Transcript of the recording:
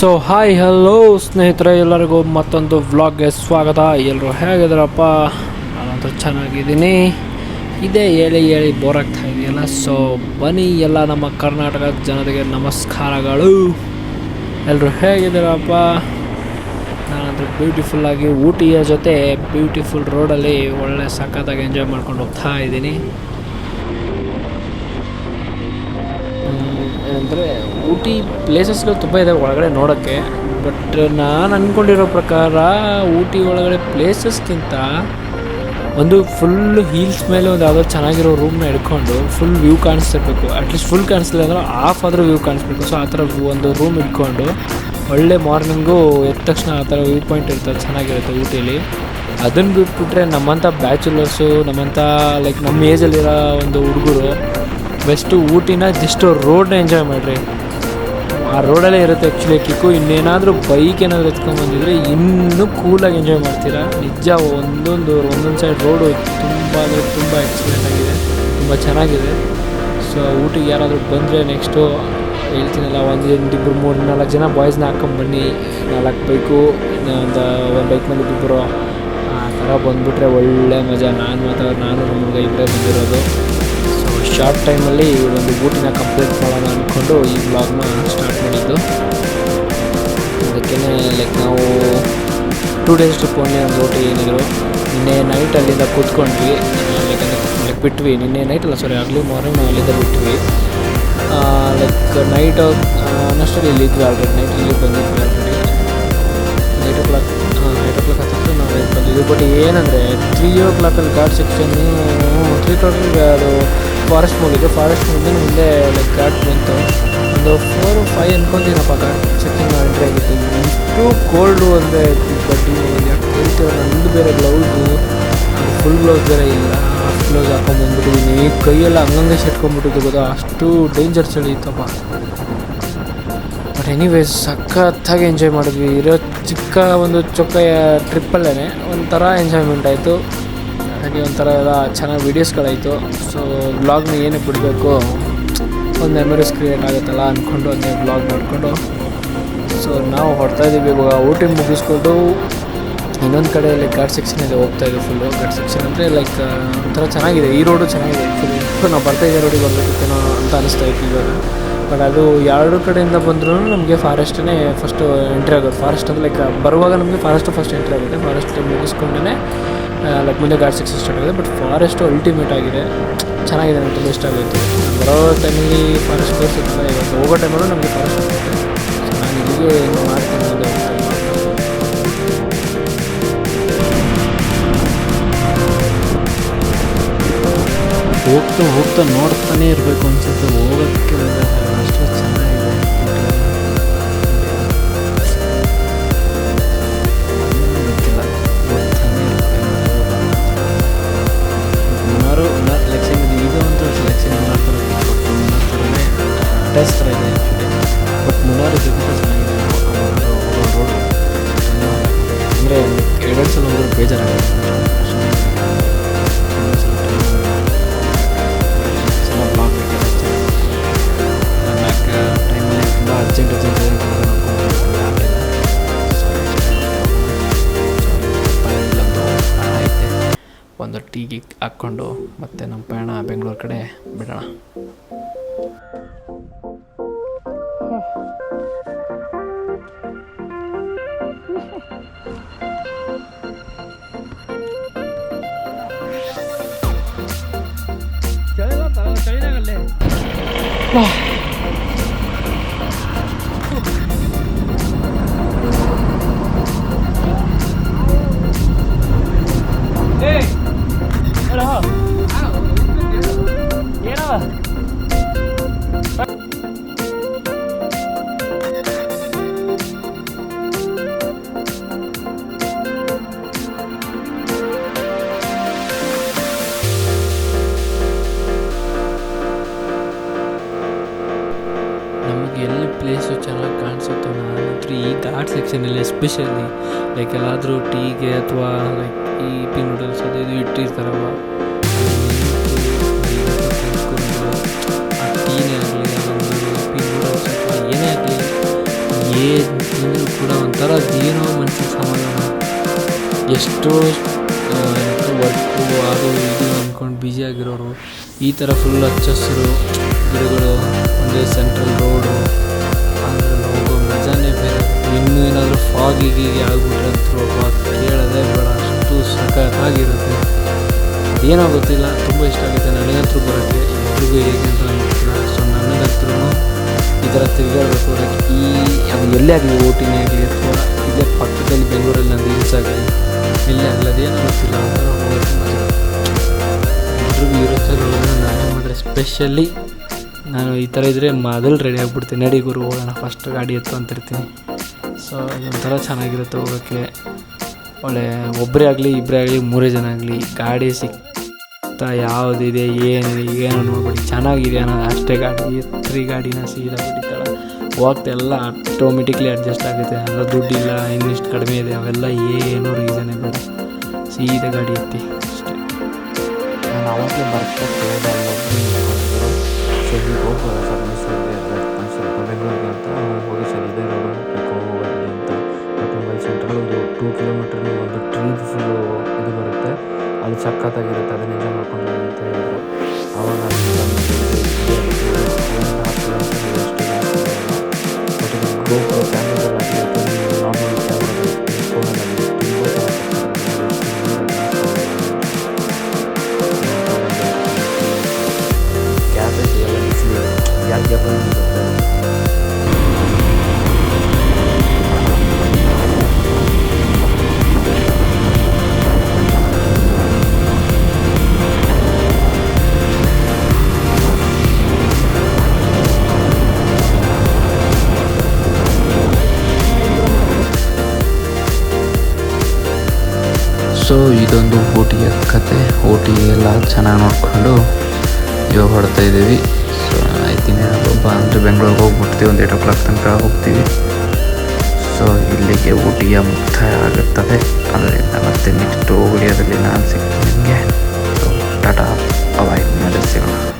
So hi hello ಸ್ನೇಹಿತರೆ, ಎಲ್ಲರಿಗೂ ಮತ್ತೊಂದು ವ್ಲಾಗ್ಗೆ ಸ್ವಾಗತ. ಎಲ್ಲರೂ ಹೇಗಿದ್ದಾರಪ್ಪ? ನಾನಂತೂ ಚೆನ್ನಾಗಿದ್ದೀನಿ. ಇದೇ ಹೇಳಿ ಹೇಳಿ ಬೋರ್ ಆಗ್ತಾ ಇದೆಯಲ್ಲ? ಸೊ ಬನ್ನಿ ಎಲ್ಲ ನಮ್ಮ ಕರ್ನಾಟಕದ ಜನತೆಗೆ ನಮಸ್ಕಾರಗಳು. ಎಲ್ಲರೂ ಹೇಗಿದ್ದೀರಪ್ಪ? ನಾನಂತೂ ಬ್ಯೂಟಿಫುಲ್ಲಾಗಿ ಊಟಿಯ ಜೊತೆ ಬ್ಯೂಟಿಫುಲ್ ರೋಡಲ್ಲಿ ಒಳ್ಳೆ ಸಖತ್ತಾಗಿ ಎಂಜಾಯ್ ಮಾಡ್ಕೊಂಡು ಹೋಗ್ತಾ ಇದ್ದೀನಿ ಅಂದರೆ ಊಟಿ ಪ್ಲೇಸಸ್ಗಳು ತುಂಬ ಇದೆ ಒಳಗಡೆ ನೋಡೋಕ್ಕೆ. ಬಟ್ ನಾನು ಅಂದ್ಕೊಂಡಿರೋ ಪ್ರಕಾರ ಊಟಿ ಒಳಗಡೆ ಪ್ಲೇಸಸ್ಗಿಂತ ಒಂದು ಫುಲ್ ಹೀಲ್ಸ್ ಮೇಲೆ ಒಂದು ಯಾವುದೋ ಚೆನ್ನಾಗಿರೋ ರೂಮ್ನ ಹಿಡ್ಕೊಂಡು ಫುಲ್ ವ್ಯೂ ಕಾಣಿಸ್ತಿರ್ಬೇಕು. ಅಟ್ಲೀಸ್ಟ್ ಫುಲ್ ಕಾಣಿಸ್ಲಿಲ್ಲ ಅಂದ್ರೆ ಆಫ್ ಆದರೂ ವ್ಯೂ ಕಾಣಿಸ್ಬೇಕು. ಸೊ ಆ ಥರ ಒಂದು ರೂಮ್ ಇಟ್ಕೊಂಡು ಒಳ್ಳೆ ಮಾರ್ನಿಂಗು ಎದ್ದ ತಕ್ಷಣ ಆ ಥರ ವ್ಯೂ ಪಾಯಿಂಟ್ ಇರ್ತದೆ ಚೆನ್ನಾಗಿರುತ್ತೆ ಊಟಿಲಿ. ಅದನ್ನು ಬಿಟ್ಬಿಟ್ರೆ ನಮ್ಮಂಥ ಬ್ಯಾಚುಲರ್ಸು ನಮ್ಮಂಥ ಲೈಕ್ ನಮ್ಮ ಏಜಲ್ಲಿರೋ ಒಂದು ಹುಡುಗರು ಬೆಸ್ಟು ಊಟಿನ ಜಸ್ಟ್ ರೋಡ್ನ ಎಂಜಾಯ್ ಮಾಡಿರಿ. ಆ ರೋಡಲ್ಲೇ ಇರುತ್ತೆ ಆ್ಯಕ್ಚುಲಿ ಕಿಕ್ಕು ಇನ್ನೇನಾದರೂ ಬೈಕ್ ಏನಾದರೂ ಎತ್ಕೊಂಡ್ಬಂದಿದ್ರೆ ಇನ್ನೂ ಕೂಲಾಗಿ ಎಂಜಾಯ್ ಮಾಡ್ತೀರಾ. ನಿಜ ಒಂದೊಂದು ಒಂದೊಂದು ಸೈಡ್ ರೋಡು ತುಂಬ ಅಂದರೆ ತುಂಬ ಎಕ್ಸಲೆಂಟ್ ಆಗಿದೆ. ತುಂಬ ಚೆನ್ನಾಗಿದೆ. ಸೊ ಊಟಿಗೆ ಯಾರಾದರೂ ಬಂದರೆ ನೆಕ್ಸ್ಟು ಹೇಳ್ತೀನಲ್ಲ, ಒಂದು ಎಂಟು ಇಬ್ಬರು ಮೂರು, ನಾಲ್ಕು ಜನ ಬಾಯ್ಸ್ನ ಹಾಕ್ಕೊಂಬನ್ನಿ ನಾಲ್ಕು ಬೈಕು ಒಂದು ಒಂದು ಬೈಕ್ ಮೇಲೆ ಇಬ್ಬರು ಆ ಥರ ಬಂದುಬಿಟ್ರೆ ಒಳ್ಳೆ ಮಜಾ. ನಾನು ಮಾತಾಡೋದು ನಾನು ನಮ್ಮ ಇಬ್ಬರೇ ಬಂದಿರೋದು. ಶಾರ್ಟ್ ಟೈಮಲ್ಲಿ ಒಂದು ಬೂಟಿನ ಕಂಪ್ಲೀಟ್ ಮಾಡೋಣ ಅಂದ್ಕೊಂಡು ಈ ಬ್ಲಾಗ್ನ ಸ್ಟಾರ್ಟ್ ಮಾಡಿದ್ದು. ಅದಕ್ಕೇ ಲೈಕ್ ನಾವು ಟೂ ಡೇಸ್ ಟ್ರಿಪ್ ಓನ್ಲಿ ಒಂದು ಊಟಿ ಏನಿದ್ರು. ನಿನ್ನೆ ನೈಟ್ ಅಲ್ಲಿಂದ ಕೂತ್ಕೊಂಡ್ವಿ. ಲೈಕ್ ಲೈಕ್ ಬಿಟ್ವಿ. ನಿನ್ನೆ ನೈಟ್ ಅಲ್ಲ ಸಾರಿ ಅರ್ಲಿ ಮಾರ್ನಿಂಗ್ ನಾವು ಅಲ್ಲಿಂದ ಬಿಟ್ವಿ. ಲೈಕ್ ನೈಟ್ ಅನ್ನಷ್ಟರಲ್ಲಿ ಇಲ್ಲಿದ್ವಿ ಆಲ್ರೆಡಿ ನೈಟ್ ಇಲ್ಲಿ ಬಂದಿದ್ವಿ already night o'clock night o'clock ಹತ್ತಿತ್ತು ನಾವು ಇಲ್ಲಿ ಬಂದಿದ್ವಿ. ಬಟ್ ಏನಂದರೆ ತ್ರೀ ಓ ಕ್ಲಾಕಲ್ಲಿ ಘಾಟ್ ಸೆಕ್ಷನ್ನು ತ್ರೀ ಕ್ಲಾಕಲ್ಲಿ ಅದು ಫಾರೆಸ್ಟ್ ಹೋಗಿದ್ದು ಫಾರೆಸ್ಟ್ ಮೂಲಿಂದ ಮುಂದೆ ಲೈಕ್ ಘಾಟ್ ಬಂತು. ಒಂದು ಫೋರ್ ಫೈವ್ ಅನ್ಕೊಂತೀನಪ್ಪ ಘಾಟ್ ಚೆಕ್ಕಿಂಗ್ ಎಂಟ್ರಿ ಆಗಿತ್ತು. ಇಷ್ಟು ಕೋಲ್ಡು ಅಂದರೆ ಯಾಕೆ ಹೇಳ್ತೀರ ನಂದು ಬೇರೆ ಗ್ಲೌಸು ಫುಲ್ ಗ್ಲೌಸ್ ಬೇರೆ ಇಲ್ಲ. ಹಾಫ್ ಗ್ಲೌಸ್ ಹಾಕೊಂಡು ಬಂದ್ಬಿಟ್ಟಿದ್ದೀನಿ ಕೈಯೆಲ್ಲ ಹಂಗಂಗೆ ಸೆಟ್ಕೊಂಡ್ಬಿಟ್ಟಿದ್ದು ಗೊತ್ತಾ? ಅಷ್ಟು ಡೇಂಜರ್ ಚಳಿ ಇತ್ತಪ್ಪ. ಬಟ್ ಎನಿವೇಸ್ ಸಖತ್ತಾಗಿ ಎಂಜಾಯ್ ಮಾಡಿದ್ವಿ. ಇರೋ ಚಿಕ್ಕ ಒಂದು ಚೊಕ್ಕ ಟ್ರಿಪ್ಪಲ್ಲೇ ಒಂಥರ ಎಂಜಾಯ್ಮೆಂಟ್ ಆಯಿತು. ಹಾಗೆ ಒಂಥರ ಎಲ್ಲ ಚೆನ್ನಾಗಿ ವೀಡಿಯೋಸ್ಗಳಾಯಿತು ಸೊ ಬ್ಲಾಗ್ನ ಏನಕ್ಕೆ ಬಿಡಬೇಕು? ಒಂದು ಮೆಮೊರೀಸ್ ಕ್ರಿಯೇಟ್ ಆಗುತ್ತಲ್ಲ ಅಂದ್ಕೊಂಡು ಅದನ್ನೇ ಬ್ಲಾಗ್ ಮಾಡಿಕೊಂಡು. ಸೊ ನಾವು ಹೊಡ್ತಾ ಇದ್ದೀವಿ ಇವಾಗ ಊಟಿ ಮುಗಿಸ್ಕೊಂಡು ಇನ್ನೊಂದು ಕಡೆ ಲೈಕ್ ಘಾಟ್ ಸೆಕ್ಷನ್ ಇದೆ ಹೋಗ್ತಾ ಇದೆ ಫುಲ್ಲು ಘಾಟ್ ಸೆಕ್ಷನ್ ಅಂದರೆ ಲೈಕ್ ಒಂಥರ ಚೆನ್ನಾಗಿದೆ. ಈ ರೋಡು ಚೆನ್ನಾಗಿದೆ. ಫುಲ್ ನಾವು ಬರ್ತಾ ಇದ್ದ ರೋಡಿಗೆ ಬರಬೇಕಿತ್ತೇನೋ ಅಂತ ಅನಿಸ್ತಾ ಇತ್ತು ಇವಾಗ. ಬಟ್ ಅದು ಎರಡು ಕಡೆಯಿಂದ ಬಂದ್ರೂ ನಮಗೆ ಫಾರೆಸ್ಟೇ ಫಸ್ಟು ಎಂಟ್ರಿ ಆಗೋದು ಫಾರೆಸ್ಟ್ ಅಂದರೆ ಲೈಕ್ ಬರುವಾಗ ನಮಗೆ ಫಾರೆಸ್ಟು ಫಸ್ಟ್ ಎಂಟ್ರಿ ಆಗುತ್ತೆ. ಫಾರೆಸ್ಟ್ ಮುಗಿಸ್ಕೊಂಡೇ ಲೈಕ್ ಮುಂದೆ ಗಾಡ್ ಸಿಕ್ಸ್ ಸ್ಟಾರ್ಟ್ ಆಗುತ್ತೆ. ಬಟ್ ಫಾರೆಸ್ಟು ಅಲ್ಟಿಮೇಟ್ ಆಗಿದೆ. ಚೆನ್ನಾಗಿದೆ ನನಗೆ ತುಂಬ ಇಷ್ಟ ಆಗುತ್ತೆ. ಬರೋ ಟೈಮಲ್ಲಿ ಫಾರೆಸ್ಟ್ ತೋರಿಸುತ್ತೆ ಇದೆ ಹೋಗೋ ಟೈಮಲ್ಲೂ ನಮಗೆ ಫಾರೆಸ್ಟ್ ಸಿಗುತ್ತೆ ನಾನು ಮಾಡ್ತೀನಿ ಹೋಗ್ತಾ ಹೋಗ್ತಾ ನೋಡ್ತಾನೆ ಇರಬೇಕು ಅನ್ಸುತ್ತೆ. ಹೋಗೋಕ್ಕೆ ಬೇಜಾರಾಗುತ್ತೆ ಅರ್ಜೆಂಟ್ ಅರ್ಜೆಂಟ್ ಒಂದು ಟೀಗೆ ಹಾಕ್ಕೊಂಡು ಮತ್ತೆ ನಮ್ಮ ಪಯಣ ಬೆಂಗಳೂರು ಕಡೆ ಬಿಡೋಣ. 哇诶 hello hello 别 ನಾನಂತೂ ಈ ಘಾಟ್ ಸೆಕ್ಷನಲ್ಲಿ ಎಸ್ಪೆಷಲಿ ಲೈಕ್ ಎಲ್ಲಾದರೂ ಟೀಗೆ ಅಥವಾ ಲೈಕ್ ಈ ಪಿ ನೂಡಲ್ಸ್ ಅದು ಇದು ಇಟ್ಟಿರ್ತಾರಲ್ಲ ಆ ಟೀನೇ ಆಗಲಿ ಏನೇ ಏನು ಕೂಡ ಒಂಥರ ಏನೋ ಮನ್ಸಿಗೆ ಸಮಾಧಾನ. ಎಷ್ಟೋ ವರ್ಕು ಅದು ಇದು ಅಂದ್ಕೊಂಡು ಬ್ಯುಸಿ ಆಗಿರೋರು, ಈ ಥರ ಫುಲ್ ಹಚ್ಚ ಹಸಿರು ಗಿಡಗಳು, ಒಂದೇ ಸೆಂಟ್ರಲ್ ರೋಡು ಏನಾದರೂ ಗೀಗೆ ಆಗ್ಬಿಟ್ರೆ ಅಂತೂ ಅಬ್ಬಾ ಕೇಳೋದೇ ಬೇಡ, ಅಷ್ಟು ಸಖತ್ತಾಗಿರುತ್ತೆ. ಏನೋ ಗೊತ್ತಿಲ್ಲ, ತುಂಬ ಇಷ್ಟ ಆಗುತ್ತೆ ನನಗಂತೂ ಬರೋಕ್ಕೆ. ಎಲ್ರಿಗೂ ಹೇಗೆ ಅಂತ ಸೊ ನನಗಂತೂ ಈ ಥರ ತಿರುಗಾಡಬೇಕು. ಲೈಕ್ ಈ ಅದು ಎಲ್ಲೇ ಆಗಲಿ, ಓಟಿನೇ ಆಗಲಿ, ಅಥವಾ ಇಲ್ಲೇ ಪಕ್ಕದಲ್ಲಿ ಬೆಂಗಳೂರಲ್ಲಿ ನಂದು ಹಿಲ್ಸ್ ಆಗಲಿ ಎಲ್ಲೇ ಆಗಲಿ ಅದೇನೋ ಗೊತ್ತಿಲ್ಲ ಅಂತ ಎಲ್ರಿಗೂ ಇರುತ್ತೆ ನಾನು ಮಾಡಿದ್ರೆ ಸ್ಪೆಷಲಿ ನಾನು ಈ ಥರ ಇದ್ದರೆ ಮೊದಲು ರೆಡಿ ಆಗಿಬಿಡ್ತೀನಿ. ನಡಿಗೂರು ಹೋಗೋಣ ಫಸ್ಟ್ ಗಾಡಿ ಎತ್ತು ಅಂತಿರ್ತೀನಿ ಸೊ ಇದೊಂಥರ ಚೆನ್ನಾಗಿರುತ್ತೆ ಹೋಗೋಕ್ಕೆ. ಒಳ್ಳೆ ಒಬ್ಬರೇ ಆಗಲಿ ಇಬ್ಬರೇ ಆಗಲಿ, ಮೂರೇ ಜನ ಆಗಲಿ, ಗಾಡಿ ಸಿಗ್ತಾ ಯಾವುದಿದೆ, ಏನಿದೆ, ಏನು ನೋಡ್ಬಿಡಿ. ಚೆನ್ನಾಗಿದೆ ಅನ್ನೋದು ಅಷ್ಟೇ ಗಾಡಿ. ತ್ರೀ ಗಾಡಿನ ಸೀದಾ ಬಿಡ್ತಾಳೆ ಹೋಗ್ತಾ ಎಲ್ಲ ಆಟೋಮೆಟಿಕ್ಲಿ ಅಡ್ಜಸ್ಟ್ ಆಗುತ್ತೆ. ಅಂದರೆ ದುಡ್ಡಿಲ್ಲ, ಇನ್ನಿಷ್ಟು ಕಡಿಮೆ ಇದೆ, ಅವೆಲ್ಲ ಏನೂ ರೀಸನೇ ಬೇಡ. ಸೀದಾ ಗಾಡಿ ಎತ್ತಿ, ಅಷ್ಟೇ. ನಾನು ಅವಾಗಲೇ ಬರ್ತಾ ಸೆಂಟ್ರಲ್ಲಿ ಒಂದು ಟೂ ಕಿಲೋಮೀಟ್ರ್ ಒಂದು ಟ್ರೀ ಫುಲ್ಲು ಇದು ಬರುತ್ತೆ. ಅಲ್ಲಿ ಸಖತ್ತಾಗಿರುತ್ತೆ, ಅದನ್ನ ಎಂಜಾಯ್ ಮಾಡ್ಕೊಂಡು ಅಂತ ಹೇಳಿದ್ರು. ಅವಾಗ ಸೊ, ಇದೊಂದು ಊಟಿಯ ಕತೆ. ಓಟಿ ಎಲ್ಲ ಚೆನ್ನಾಗಿ ನೋಡಿಕೊಂಡು ಇವಾಗ ಹೊಡ್ತಾ ಇದ್ದೀವಿ. ಸೊ ಆಯ್ತೀನಿ ಹಬ್ಬ ಅಂದರೆ ಬೆಂಗಳೂರಿಗೆ ಹೋಗ್ಬಿಡ್ತೀವಿ. ಒಂದು ಏಟ್ ಓ ಕ್ಲಾಕ್ ತನಕ ಹೋಗ್ತೀವಿ. ಸೊ, ಇಲ್ಲಿಗೆ ಊಟಿಯ ಮುಕ್ತಾಯ ಆಗುತ್ತದೆ. ಅದರಿಂದ ಮತ್ತೆ ನೆಕ್ಸ್ಟ್ ಓಡಿಯೋದಲ್ಲಿ ನಾನು ಸಿಗ್ತೀನಿ ನಿಮಗೆ. ಸೊ ಟಾಟಾ